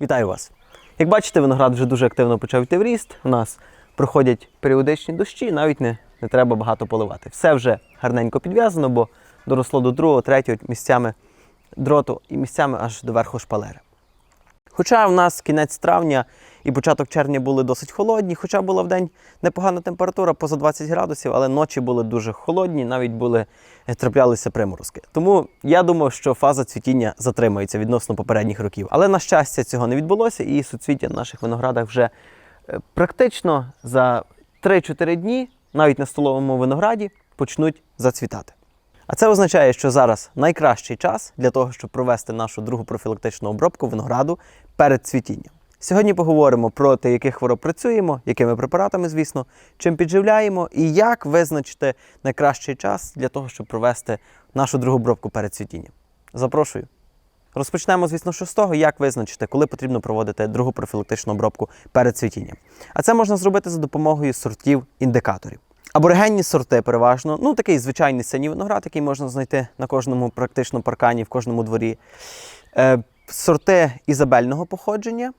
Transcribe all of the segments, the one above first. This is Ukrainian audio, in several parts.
Вітаю вас! Як бачите, виноград вже дуже активно почав йти в ріст. У нас проходять періодичні дощі, навіть не, не треба багато поливати. Все вже гарненько підв'язано, бо доросло до другого, третього місцями дроту і місцями аж до верху шпалери. Хоча в нас кінець травня і початок червня були досить холодні, хоча була в день непогана температура, поза 20 градусів, але ночі були дуже холодні, навіть були е, траплялися приморозки. Тому я думав, що фаза цвітіння затримається відносно попередніх років. Але на щастя цього не відбулося, і суцвіття на наших виноградах вже е, практично за 3-4 дні, навіть на столовому винограді, почнуть зацвітати. А це означає, що зараз найкращий час для того, щоб провести нашу другу профілактичну обробку винограду перед цвітінням. Сьогодні поговоримо про те, яких хвороб працюємо, якими препаратами, звісно, чим підживляємо і як визначити найкращий час для того, щоб провести нашу другу обробку перед цвітінням. Запрошую. Розпочнемо, звісно, що з того, як визначити, коли потрібно проводити другу профілактичну обробку перед цвітінням. А це можна зробити за допомогою сортів індикаторів. Аборигенні сорти переважно, ну такий звичайний синій виноград, який можна знайти на кожному практично паркані, в кожному дворі. Е, сорти ізабельного походження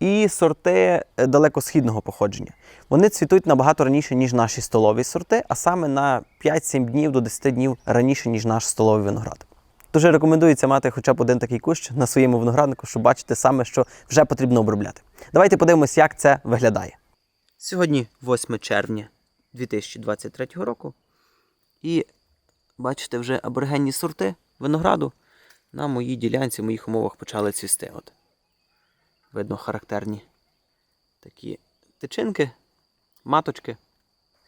і сорти е, далекосхідного походження. Вони цвітуть набагато раніше, ніж наші столові сорти, а саме на 5-7 днів до 10 днів раніше, ніж наш столовий виноград. Дуже рекомендується мати хоча б один такий кущ на своєму винограднику, щоб бачити саме, що вже потрібно обробляти. Давайте подивимось, як це виглядає. Сьогодні 8 червня 2023 року. І бачите, вже аборигенні сорти винограду на моїй ділянці, в моїх умовах почали цвісти. От. Видно характерні такі тичинки, маточки.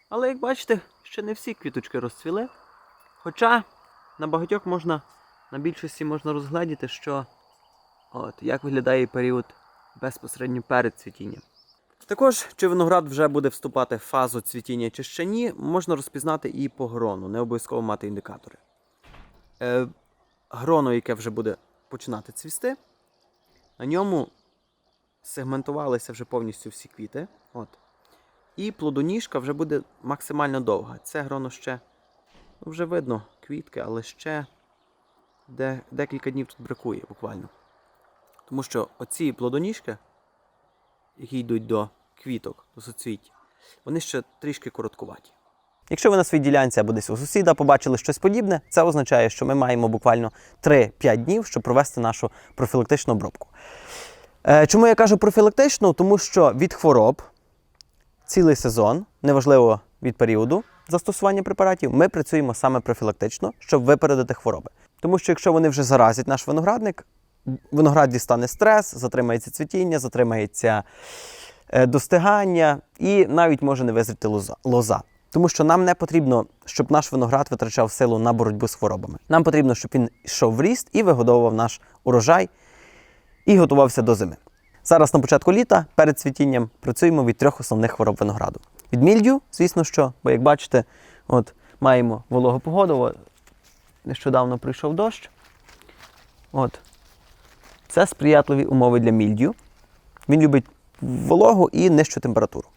Але як бачите, ще не всі квіточки розцвіли. Хоча на багатьох можна, на більшості можна розгледіти, що от, як виглядає період безпосередньо перед цвітінням. Також, чи виноград вже буде вступати в фазу цвітіння чи ще ні, можна розпізнати і по грону, не обов'язково мати індикатори. Е, гроно, яке вже буде починати цвісти, на ньому сегментувалися вже повністю всі квіти. От. І плодоніжка вже буде максимально довга. Це гроно ще ну, вже видно квітки, але ще де, декілька днів тут бракує буквально. Тому що оці плодоніжки, які йдуть до квіток, до соцвіття, вони ще трішки короткуваті. Якщо ви на своїй ділянці або десь у сусіда побачили щось подібне, це означає, що ми маємо буквально 3-5 днів, щоб провести нашу профілактичну обробку. Е, Чому я кажу профілактичну? Тому що від хвороб цілий сезон, неважливо від періоду застосування препаратів, ми працюємо саме профілактично, щоб випередити хвороби. Тому що якщо вони вже заразять наш виноградник, виноград дістане стрес, затримається цвітіння, затримається е, достигання і навіть може не визріти лоза. Тому що нам не потрібно, щоб наш виноград витрачав силу на боротьбу з хворобами. Нам потрібно, щоб він йшов в ріст і вигодовував наш урожай і готувався до зими. Зараз на початку літа перед цвітінням працюємо від трьох основних хвороб винограду. Від мільдю, звісно, що, бо як бачите, от маємо вологу погоду. Нещодавно прийшов дощ. От. Це сприятливі умови для мільдю. Він любить вологу і нижчу температуру.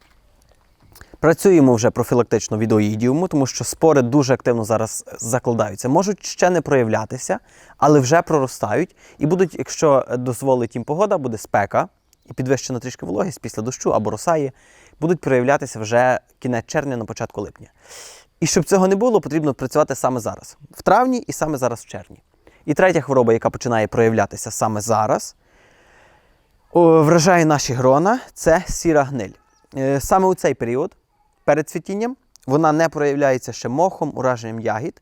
Працюємо вже профілактично від оїдіуму, тому що спори дуже активно зараз закладаються. Можуть ще не проявлятися, але вже проростають. І будуть, якщо дозволить їм погода, буде спека і підвищена трішки вологість після дощу або росає, будуть проявлятися вже кінець червня на початку липня. І щоб цього не було, потрібно працювати саме зараз, в травні і саме зараз в червні. І третя хвороба, яка починає проявлятися саме зараз, вражає наші грона, це сіра гниль. Е, Саме у цей період, перед цвітінням, вона не проявляється ще мохом, ураженням ягід.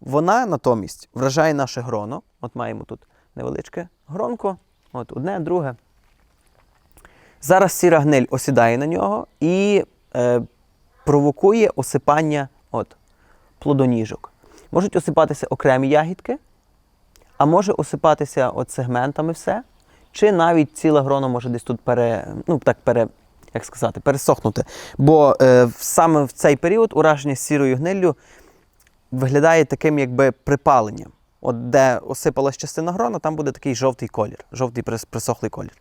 Вона натомість вражає наше гроно. От маємо тут невеличке гронко, от одне, друге. Зараз сіра гниль осідає на нього і е, провокує осипання от, плодоніжок. Можуть осипатися окремі ягідки, а може осипатися от сегментами все, чи навіть ціле гроно може десь тут пере, ну, так, пере, як сказати, пересохнути. Бо е, саме в цей період ураження сірою гниллю виглядає таким якби припаленням. От де осипалась частина грона, там буде такий жовтий колір, жовтий присохлий колір.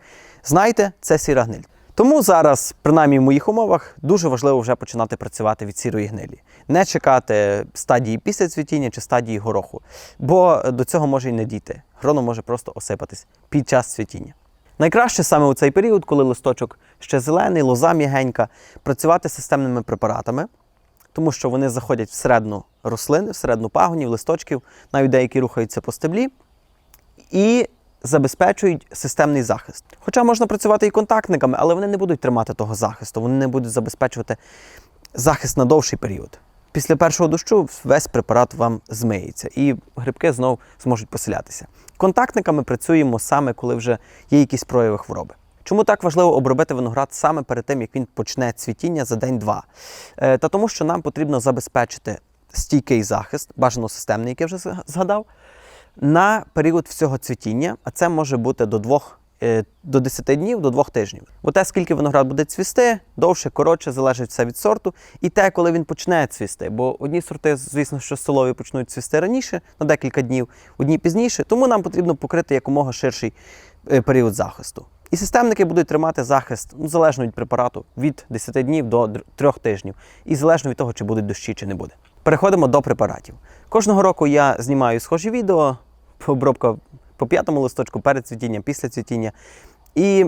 Знайте, це сіра гниль. Тому зараз, принаймні в моїх умовах, дуже важливо вже починати працювати від сірої гнилі. Не чекати стадії після цвітіння чи стадії гороху, бо до цього може і не дійти. Гроно може просто осипатись під час цвітіння. Найкраще саме у цей період, коли листочок ще зелений, лоза м'ягенька, працювати з системними препаратами, тому що вони заходять всередину рослини, всередину пагонів, листочків, навіть деякі рухаються по стеблі, і забезпечують системний захист. Хоча можна працювати і контактниками, але вони не будуть тримати того захисту, вони не будуть забезпечувати захист на довший період. Після першого дощу весь препарат вам змиється, і грибки знов зможуть поселятися. Контактниками працюємо саме, коли вже є якісь прояви хвороби. Чому так важливо обробити виноград саме перед тим, як він почне цвітіння за день-два? Е, Та тому, що нам потрібно забезпечити стійкий захист, бажано системний, який я вже згадав, на період всього цвітіння, а це може бути до двох. Е, До 10 днів, до 2 тижнів. Бо те, скільки виноград буде цвісти, довше, коротше, залежить все від сорту. І те, коли він почне цвісти. Бо одні сорти, звісно, що столові почнуть цвісти раніше, на декілька днів, одні пізніше. Тому нам потрібно покрити якомога ширший е, період захисту. І системники будуть тримати захист ну, залежно від препарату від 10 днів до 3 тижнів, і залежно від того, чи будуть дощі, чи не буде. Переходимо до препаратів. Кожного року я знімаю схожі відео, обробка по п'ятому листочку, перед цвітінням, після цвітіння. І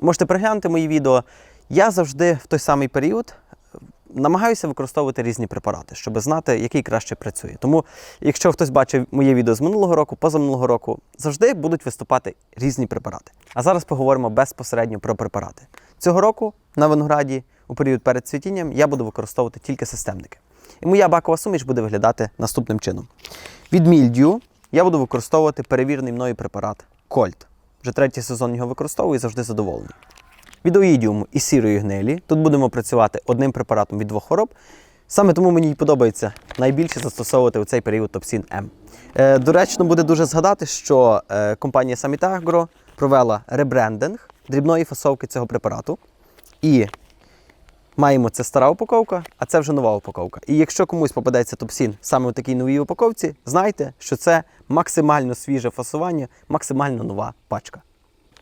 можете переглянути мої відео. Я завжди в той самий період е, намагаюся використовувати різні препарати, щоб знати, який краще працює. Тому, якщо хтось бачив моє відео з минулого року, позаминулого року, завжди будуть виступати різні препарати. А зараз поговоримо безпосередньо про препарати. Цього року на винограді у період перед цвітінням я буду використовувати тільки системники. І моя бакова суміш буде виглядати наступним чином. Від мільдю я буду використовувати перевірений мною препарат Кольт. Вже третій сезон його використовую і завжди задоволений. Від оїдіуму і сірої гнилі тут будемо працювати одним препаратом від двох хвороб. Саме тому мені й подобається найбільше застосовувати у цей період Топсін М. Е, доречно буде дуже згадати, що е, компанія Agro провела ребрендинг дрібної фасовки цього препарату. І маємо це стара упаковка, а це вже нова упаковка. І якщо комусь попадеться топсін саме у такій новій упаковці, знайте, що це максимально свіже фасування, максимально нова пачка.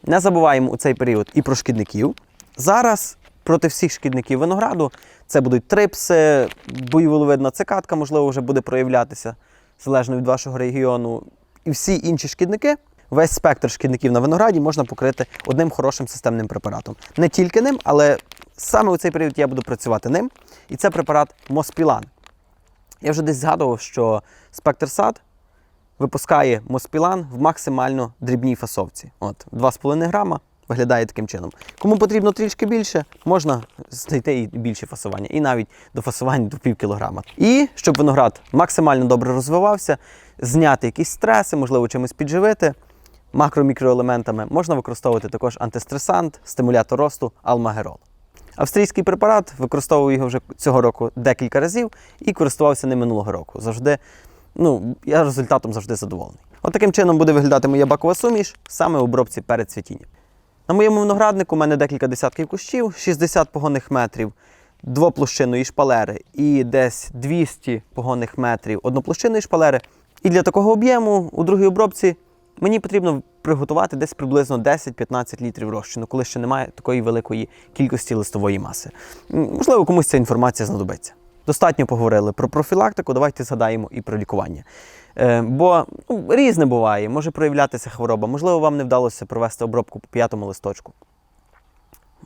Не забуваємо у цей період і про шкідників. Зараз проти всіх шкідників винограду це будуть трипси, боєволовидна цикатка, можливо, вже буде проявлятися залежно від вашого регіону. І всі інші шкідники, весь спектр шкідників на винограді можна покрити одним хорошим системним препаратом. Не тільки ним, але саме у цей період я буду працювати ним. І це препарат Моспілан. Я вже десь згадував, що спектр сад випускає Моспілан в максимально дрібній фасовці. От 2,5 грама виглядає таким чином. Кому потрібно трішки більше, можна знайти і більше фасування, і навіть до фасування до пів кілограма. І щоб виноград максимально добре розвивався, зняти якісь стреси, можливо, чимось підживити. Макро-мікроелементами можна використовувати також антистресант, стимулятор росту алмагерол. Австрійський препарат використовував його вже цього року декілька разів і користувався ним минулого року. Завжди, ну, я результатом завжди задоволений. От таким чином буде виглядати моя бакова суміш саме у обробці перед цвітінням. На моєму винограднику у мене декілька десятків кущів, 60 погонних метрів двоплощинної шпалери і десь 200 погонних метрів одноплощинної шпалери. І для такого об'єму у другій обробці мені потрібно приготувати десь приблизно 10-15 літрів розчину, коли ще немає такої великої кількості листової маси. Можливо, комусь ця інформація знадобиться. Достатньо поговорили про профілактику, давайте згадаємо і про лікування. Е, бо ну, різне буває, може проявлятися хвороба, можливо, вам не вдалося провести обробку по п'ятому листочку,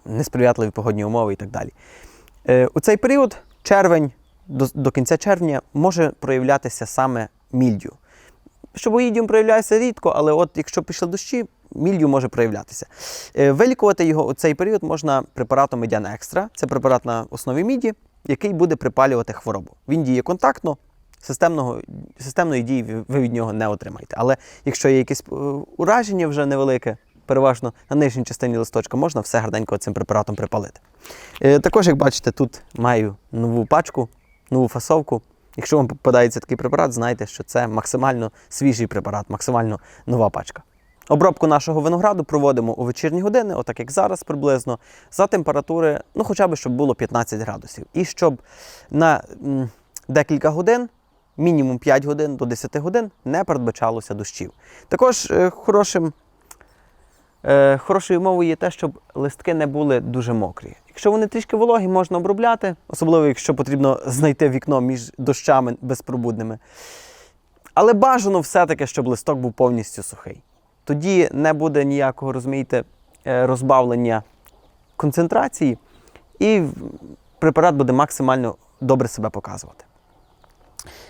несприятливі погодні умови і так далі. Е, у цей період, червень до, до кінця червня, може проявлятися саме мільдю. Щобоїдіум проявляється рідко, але от якщо пішли дощі, мільдю може проявлятися. Е, Вилікувати його у цей період можна препаратом Медян Екстра. Це препарат на основі міді, який буде припалювати хворобу. Він діє контактно, системного, системної дії ви- ви від нього не отримаєте. Але якщо є якесь е, ураження вже невелике, переважно на нижній частині листочка, можна все гарненько цим препаратом припалити. Е, Також, як бачите, тут маю нову пачку, нову фасовку. Якщо вам попадається такий препарат, знайте, що це максимально свіжий препарат, максимально нова пачка. Обробку нашого винограду проводимо у вечірні години, отак як зараз приблизно, за температури, ну хоча б щоб було 15 градусів. І щоб на м, декілька годин, мінімум 5 годин до 10 годин, не передбачалося дощів. Також е, хорошим хорошою умовою є те, щоб листки не були дуже мокрі. Якщо вони трішки вологі, можна обробляти, особливо якщо потрібно знайти вікно між дощами безпробудними. Але бажано все-таки, щоб листок був повністю сухий. Тоді не буде ніякого, розумієте, е, розбавлення концентрації, і препарат буде максимально добре себе показувати.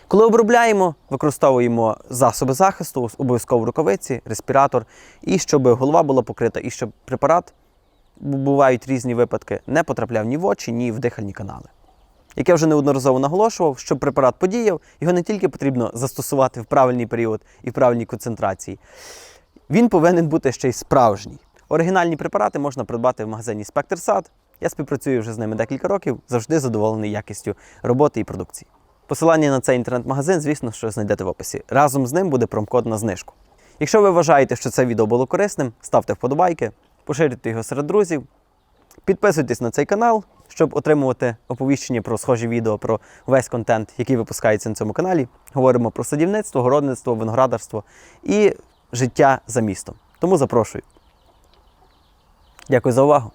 Коли обробляємо, використовуємо засоби захисту, обов'язково рукавиці, респіратор, і щоб голова була покрита, і щоб препарат, бувають різні випадки, не потрапляв ні в очі, ні в дихальні канали. Як я вже неодноразово наголошував, щоб препарат подіяв, його не тільки потрібно застосувати в правильний період і в правильній концентрації, він повинен бути ще й справжній. Оригінальні препарати можна придбати в магазині Спектр Сад. Я співпрацюю вже з ними декілька років, завжди задоволений якістю роботи і продукції. Посилання на цей інтернет-магазин, звісно, що знайдете в описі. Разом з ним буде промокод на знижку. Якщо ви вважаєте, що це відео було корисним, ставте вподобайки, поширюйте його серед друзів, підписуйтесь на цей канал, щоб отримувати оповіщення про схожі відео, про весь контент, який випускається на цьому каналі. Говоримо про садівництво, городництво, виноградарство і життя за містом. Тому запрошую. Дякую за увагу.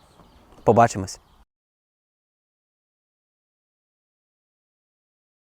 Побачимось.